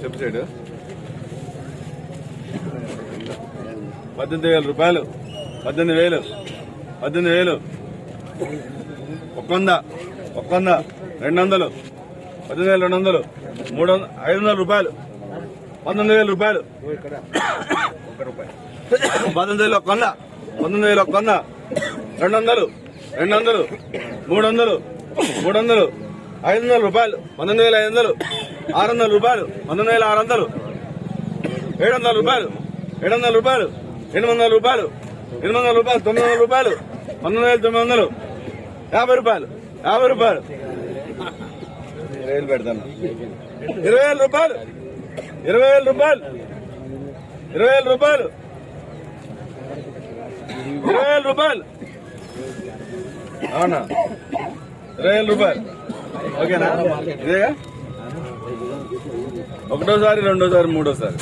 చెప్పు సైడ్. పద్దెనిమిది వేల రూపాయలు. పద్దెనిమిది వేలు. పద్దెనిమిది వేలు. ఒక్క వంద ఒక్క వంద రెండు వందలు పద్దెనిమిది వేల రెండు వందలు మూడు వందలు ఐదు వందల రూపాయలు. పంతొమ్మిది వేల రూపాయలు. పంతొమ్మిది వేలు ఒక్క వంద పంతొమ్మిది వేలు ఒక్క వంద రెండు వందలు రెండు వందలు మూడు వందలు మూడు వందలు ఐదు వందల రూపాయలు పంతొమ్మిది వేల ఐదు వందలు ఆరు వందల రూపాయలు పంతొమ్మిది వేల ఆరు వందలు ఏడు వందల రూపాయలు ఏడు వందల రూపాయలు ఎనిమిది వందల రూపాయలు ఎనిమిది వందల రూపాయలు తొమ్మిది వందల రూపాయలు పంతొమ్మిది వేల తొమ్మిది వందలు యాభై రూపాయలు యాభై రూపాయలు. ఇరవై వేలు పెడతాను. ఇరవై వేల రూపాయలు ఇరవై వేల రూపాయలు ఇరవై వేల రూపాయలు ఇరవై వేల రూపాయలు. అవునా? ఇరవై వేల రూపాయలు. ఓకేనా? ఇదేగా? ఒకటోసారి రెండోసారి మూడోసారి.